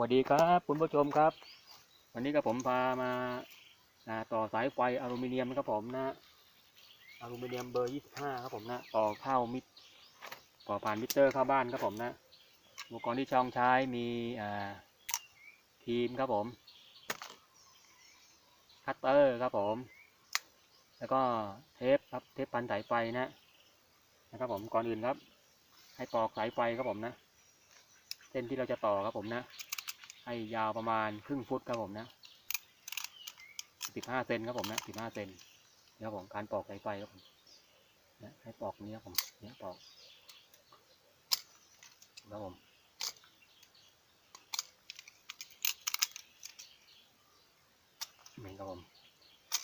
วัสดีครับคุณผู้ชมครับ วันนี้ก็ผมพามาาต่อสายไฟอลูมิเนียมนะครับผมนะอลูมิเนียมเบอร์25ครับผมนะต่อเข้ามิดต่อผ่านมิเตอร์เข้าบ้านครับผมนะอุปกรณ์ที่ช่องใช้มีอ่าครีมครับผมคัตเตอร์ครับผม แล้วก็เทปครับเทปพันสายไฟนะนะครับผมก่อนอื่นครับ ให้ปอกสายไฟครับผมนะเส้นที่เราจะต่อครับผมนะ ให้ยาวประมาณครึ่งฟุตครับผมนะสิบห้าเซนครับผมนะสิบห้าเซนนะครับผมการปอกสายไฟครับผมนะให้ปอกนี้ครับผมเนี่ยปอกครับผมนี่ครับผม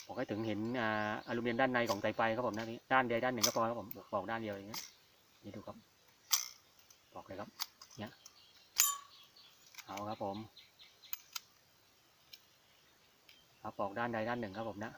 ปอกให้ถึงเห็นอ่าอลูมิเนียมด้านในของสายไฟครับผมนะนี่ด้านเดียวด้านหนึ่งก็พอครับผมปอกด้านเดียวอย่างเงี้ยนี่ดูครับปอกเลยครับ เอาครับผมเอาปอกด้านใดด้านหนึ่งครับผมนะ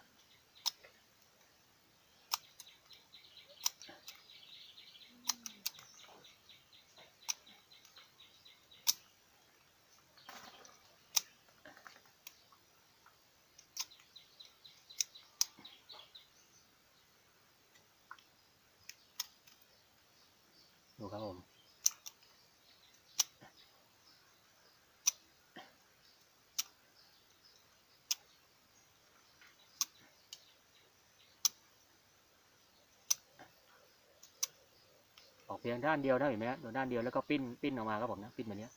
ออกเพียงด้านเดียวนะเห็นไหมฮะด้านเดียวแล้วก็ปิ้นปิ้นออกมาครับผมนะปิ้นแบบเนี้ย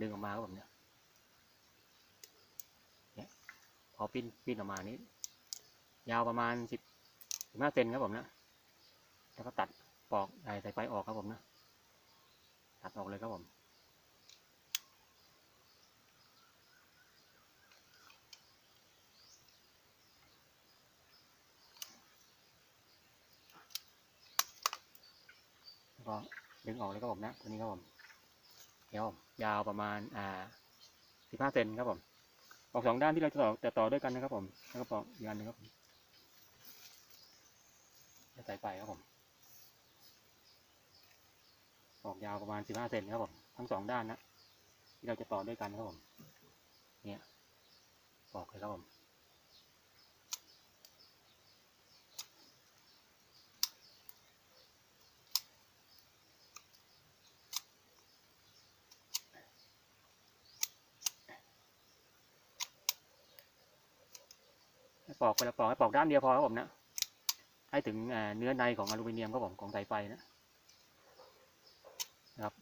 ดึงออกมาครับผมเนี่ยเนี่ยพอปิ้นปิ้นออกมานี้ ยาวประมาณสิบสิบห้าเซนครับผมนะแล้วก็ตัดปอกใสายไฟออกครับผมนะตัดออกเลยครับผม ก็ดึงออกเลยครับผมนะตัวนี้ครับผมเดี๋ยวยาวประมาณอ่าสิบห้าเซนครับผม ออกสองด้านที่เราจะต่อจะต่อด้วยกันนะครับผมแล้วก็ปอกอีกอันหนึงครับผมจะใส่ไปครับผม ออกยาวประมาณสิบห้าเซนครับผมทั้งสองด้านนะที่เราจะต่อด้วยกันครับผม เนี่ยปอกเลยครับผม ปอกไปล้วปอกให้ปอกด้านเดียวพอครับผมนะ ให้ถึงเนื้อในของอลูมิเนียมครับผมของสายไฟนะนะครับ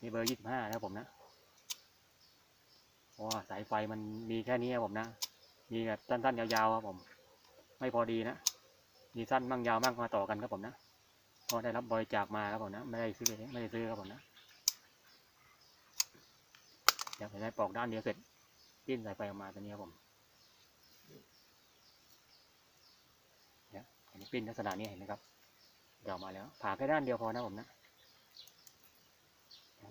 นี่เบอร์ยี่สิบห้านะครับผมนะว่าสายไฟมันมีแค่นี้ครับผมนะ มีแบบสั้นๆยาวๆครับผม ไม่พอดีนะ มีสั้นบ้างยาวบ้างมาต่อกันครับผมนะพราะได้รับบริจาคมาครับผมนะ ไม่ได้ซื้อเองไม่ได้ซื้อครับผมนะเดี๋ยวผมได้ปอกด้านเดียวเสร็จปิ้นสายไฟออกมาตัวนี้ครับผม อันนี้ปิ้นลักษณะนี้เห็นไหมครับเดี๋ยวมาแล้ว ผ่าแค่ด้านเดียวพอนะผมนะ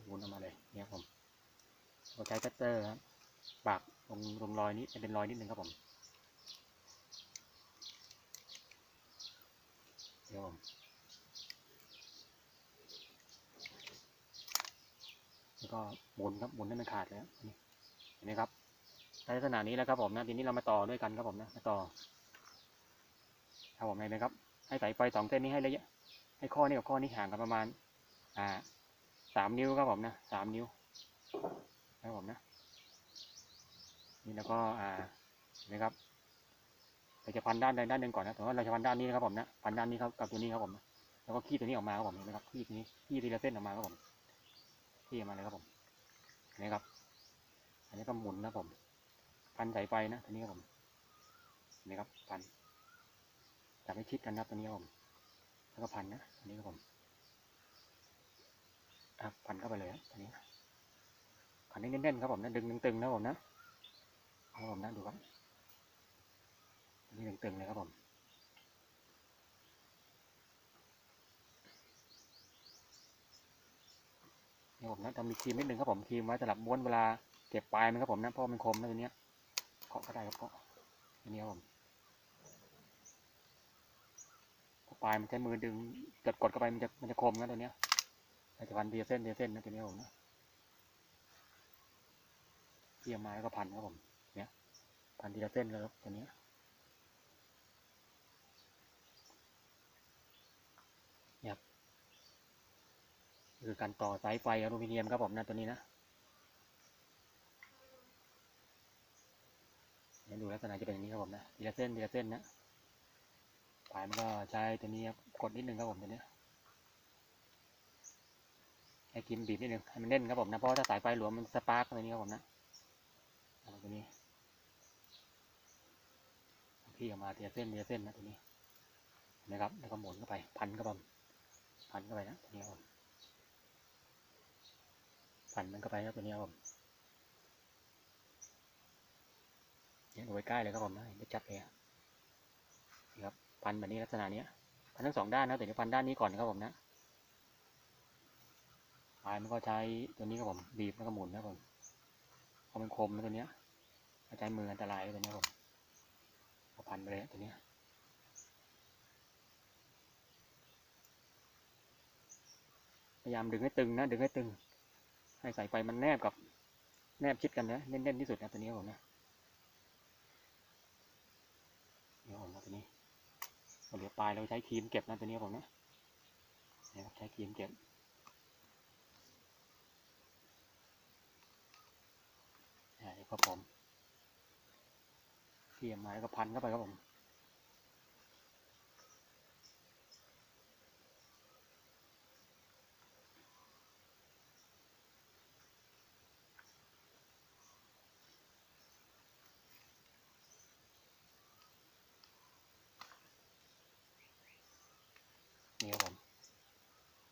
วุ้นออกมาเลยเนี่ยครับผมเราใช้คัตเตอร์ครับปากตรงตรงรอยนี้จะเป็นรอยนิดนึงครับผมเดี๋ยวผมแล้วก็หมุนครับหมุนให้มันขาดแล้วนี่เห็นไหมครับลักษณะนี้แล้วครับผมนะทีนี้เรามาต่อด้วยกันครับผมนะมาต่อ ครับผมเห็นไหมครับ ให้สายไฟสองเส้นนี้ให้ระยะให้ข้อนี้กับข้อนี้ห่างกันประมาณ อ่าสามนิ้วครับผมนะสามนิ้วครับผมนะ นี่แล้วก็อ่าเห็นไหมครับเราจะพันด้านใดด้านหนึ่งก่อนนะแต่ว่าเราจะพันด้านนี้นะครับผมนะพันด้านนี้ครับกับตัวนี้ครับผมนะแล้วก็ขี้ตัวนี้ออกมาครับผมเห็นไหมครับขี้นี้ขี้ทีละเส้นออกมาครับผมขี้ออกมาเลยครับผมเห็นไหมครับ อันนี้ก็หมุนนะผม พันสายไฟนะตัวนี้ครับผมเห็นไหมครับพัน จับให้ชิดกันนะตัวนี้ผมแล้วก็พันนะอันนี้ครับผมอะพันเข้าไปเลยครับตัวนี้พันให้แน่นๆครับผมนะดึงตึงๆนะผมนะเอาครับผมนะดูครับอันนี่ตึงๆเลยครับผมนี่ผมนะจะมีครีมนิดนึงครับผมครีมไว้สำหรับม้วนเวลาเก็บปลายมันครับผมนะเพราะมันคมนะตัวเนี้ยเคาะก็ได้ครับเคาะอันนี้ครับผม ปลายมันใช้มือดึงกดกดเข้าไปมันจะมันจะคมนะตัวเนี้ยเราจะพันเดียเส้นเดียเส้นนะตัวนี้ผมนะขี่ออกมาแล้วก็พันครับผม เนี่ยพันทีละเส้นเลยครับตัวเนี้ยเนี่ยคือการต่อสายไฟอลูมิเนียมครับผมนะตัวนี้นะเนี่ยดูลักษณะจะเป็นอย่างนี้ครับผมนะทีละเส้นทีละเส้นนะ ปลายมันก็ใช้ตัวนี้ครับกดนิดนึงครับผมตัวนี้ยให้กิมบีบนิดนึงให้มันเน่นครับผมนะเพราะว่าถ้าสายไฟหลวมมันสปาร์กอะไรนี้ครับผมนะตัวนี้พี่ออกมาเทียเส้นเทียเส้นนะตัวนี้เห็นะครับแล้วก็หมุนเข้าไปพันเข้าไปพันเข้าไปนะตัวนี้ครับผมพันมันเข้าไปนะตัวนี้ครับผมเนี่ยเอาไว้ใกล้เลยครับผมนะเห็นได้ชัดเลยครับ พันแบบนี้ลักษณะเนี้ยพันทั้งสองด้านนะแต่เดี๋ยวพันด้านนี้ก่อนนะครับผมนะปลายมันก็ใช้ตัวนี้ครับผมบีบแล้วก็หมุนนะครับผมเพราะมันคมนะตัวเนี้ยใช้มืออันตรายตัวนี้ครับผมเอาพันไปเลยตัวเนี้ยพยายามดึงให้ตึงนะดึงให้ตึง ให้สายไฟมันแนบกับแนบชิดกันนะแน่นๆที่สุดนะตัวนี้ครับผมนะนี่ครับผมนะตัวนี้ เหลือปลายเราใช้ครีมเก็บนะตัวนี้ผมนะนี่ครับใช้ครีมเก็บใช่ครับผมเขี่ยมาแล้วก็พันเข้าไปครับผม นี่ครับผม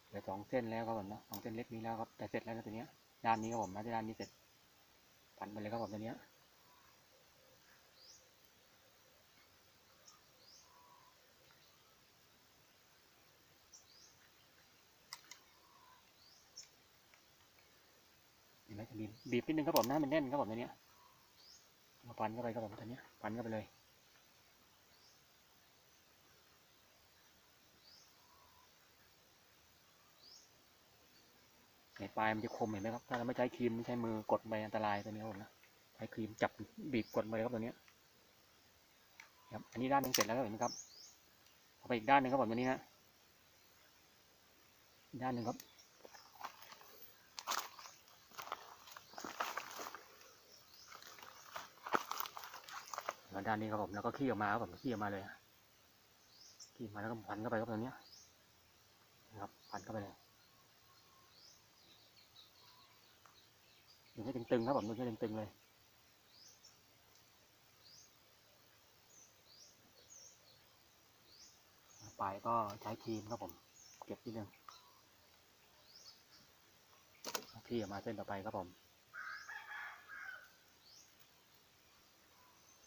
เหลือ สองเส้นแล้วครับผมนะสองเส้นเล็กนี้แล้วครับแต่เสร็จแล้วนะตัวเนี้ยด้านนี้ครับผมนะที่ด้านนี้เสร็จพันไปเลยครับผมตัวเนี้ยเห็นไหมจะบีบบีบนิดนึงครับผมนะมันแน่นครับผมตัวเนี้ยมาพันเข้าไปครับผมตัวเนี้ยพันเข้าไปเลย ปลายมันจะคมเห็นไหมครับ ถ้าเราไม่ใช้ครีมไม่ใช้มือกดไปอันตรายตัวนี้ครับผมนะใช้ครีมจับบีบกดไปเลยครับตัวนี้ครับ อันนี้ด้านหนึงเสร็จแล้วเห็นไหมครับเอาไปอีกด้านหนึ่งครับผมตัวนี้นะอีกด้านหนึ่งครับแล้วด้านนี้ครับผมแล้วก็ขี้ออกมาครับผมขี้ออกมาเลยขี้ออกมาแล้วก็พันเข้าไปครับตัวนี้นะครับพันเข้าไปเลย ดูให้ตึงๆครับผมดูให้ตึงๆเลยปลายก็ใช้ครีมครับผม เก็บนิดนึงที่มาเส้นต่อไปครับผม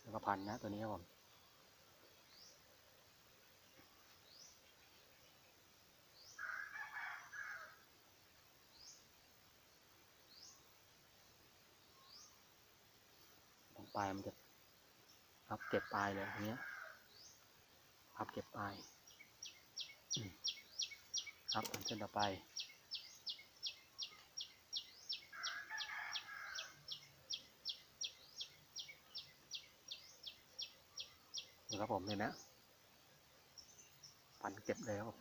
แล้วก็พันนะตัวนี้ครับผม ปลายมันจะพับเก็บปลายเลยอย่างเงี้ยพับเก็บปลายครับอันเส้นต่อไปดูครับผมเห็นไหมพันเก็บเลยครับผม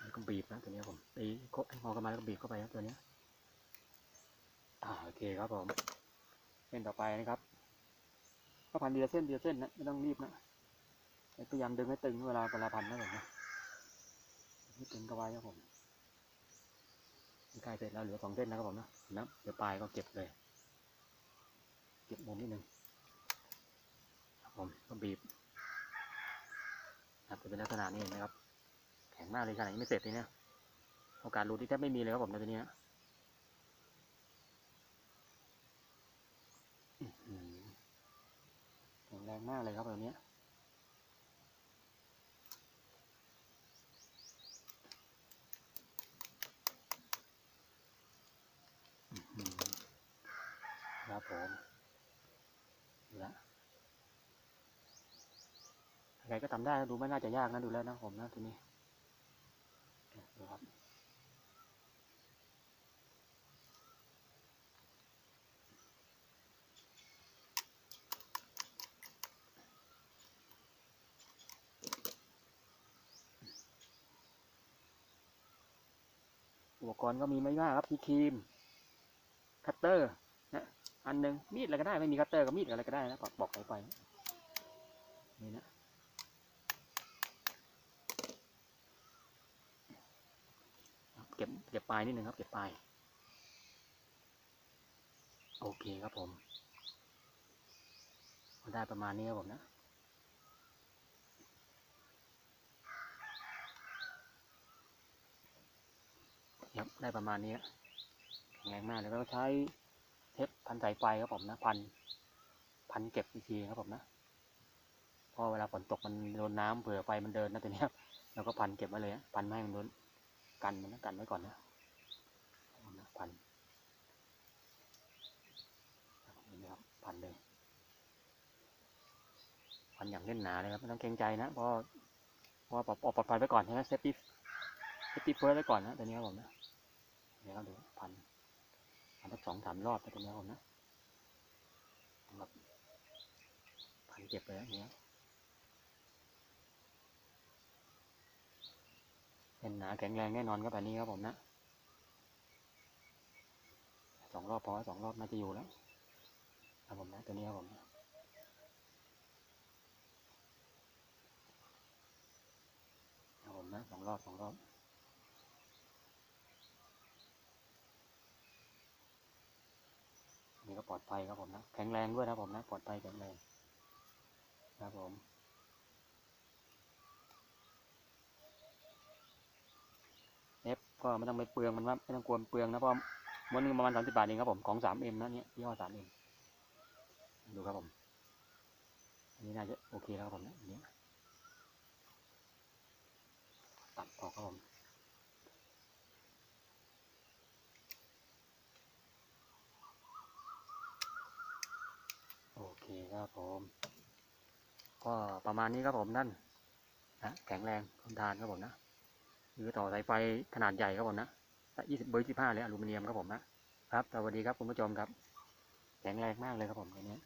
แล้วก็ บีบนะตัวนี้ครับผมตีโคให้งอกันมาแล้วก็บีบเข้าไปครับตัวนี้อ่าโอเคครับผมเส้นต่อไปนะครับก็พันเดียวเส้นเดียวเส้นนะไม่ต้องรีบนะพยายามดึงให้ตึงเวลาเวลาพันนะผมนะให้ตึงก็ไว้ครับผมใกล้เสร็จแล้วเหลือสองเส้นนะครับผมนะนะเดี๋ยวปลายก็เก็บเลย เก็บมุมนิดนึงครับผมก็บีบครับจะเป็นลักษณะนี้นไหมครับ ข็งมากเลยขนาดนี้ไม่เสร็จเลยเนี่ยโอกาสรูดที่แทบไม่มีเลยครับผมในตัวนี้แรงมากเลยครับตัวเนี้ยอื้อหือครับผมดูละใครก็ทำได้นะดูไม่น่าจะยากนะดูแล้วนะผมนะทีนี้ ครับอุปกรณ์ก็มีไม่มากครับมีครีม คัตเตอร์นะอันหนึ่งมีดอะไรก็ได้ ไม่มีคัตเตอร์ก็มีดอะไรก็ได้นะบอกบอกไปไปนี่นะ ก็บเก็บปลายนิดนึงครับ เก็บปลายโอเคครับผม ได้ประมาณนี้ครับผมนะครับได้ประมาณนี้แข็งแรงมากแล้วก็ใช้เทปพันสายไฟครับผมนะพันพันเก็บอีกทีครับผมนะเพอเวลาฝนตกมันโดนน้ำเผื่อไฟมันเดินนะตัวนี้ยเราก็พันเก็บไว้เลยนะพันไม่ให้มันโดน กันมันนะกันไว้ก่อนนะพันนี่นะครับพันเลยพันอย่างเล่นหนาเลยครับไม่ต้องเกรงใจนะเพราะเพราะว่าปลอดปลอดภัยไว้ก่อนใช่ไหมเซฟตี้เซฟตี้เฟิร์สไว้ก่อนนะตัวนี้ครับผมนะเดี๋ยวเราดูพันพันสักสองสามรอบนะตรงนี้ครับผมนะแบบพันเก็บไปแล้วอย่างเงี้ย เป็นหนาแข็งแรงแน่นอนครับแบบนี้ครับผมนะสองรอบพอสองรอบน่าจะอยู่แล้วครับผมนะตัวนี้ครับผมนะครับผมนะสองรอบสองรอบนี่ก็ปลอดภัยครับผมนะแข็งแรงด้วยนะผมนะปลอดภัยแข็งแรงครับผมเอฟ ก็ไม่ต้องไปเปลืองมันว่าไม่ต้องกลัวเปลืองนะเพราะม้วนนึงประมาณสามสิบบาทเองครับผมของสามเอ็มนะเนี่ยยี่ห้อสามเอ็มดูครับผมอันนี้น่าจะโอเคแล้วครับผมนะอันนี้ตัดออกครับผมโอเคครับผม ก็ประมาณนี้ครับผมนั่นนะแข็งแรงทนทานครับผมนะ คือต่อสายไฟขนาดใหญ่ครับผมนะยี่สิบเบอร์ยี่สิบห้าเลยอลูมิเนียมครับผมนะครับ สวัสดีครับคุณผู้ชมครับ แข็งแรงมากเลยครับผมตัวนี้